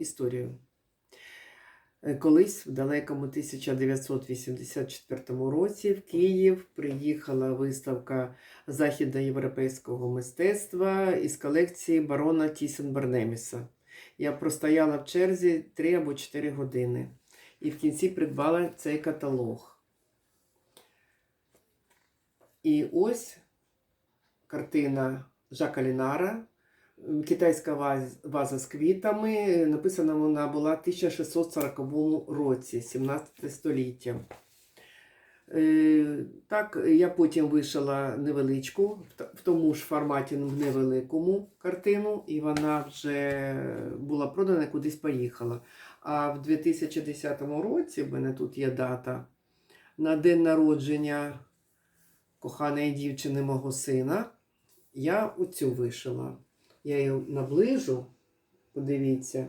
історію. Е, Колись в далекому 1984 році в Київ приїхала виставка західноєвропейського мистецтва із колекції барона Тісен Барнеміса. Я простояла в черзі 3 або 4 години і в кінці придбала цей каталог. І ось картина Жака Лінара Китайська ваза з квітами. Написана вона була в 1640 році, 17 століття. Е, Так, я потім вишила невеличку, в тому ж форматі в невеликому картину, і вона вже була продана кудись поїхала. А в 2010 році, в мене тут є дата, на день народження коханої дівчини мого сина, я оцю вишила. Я її наближу, подивіться.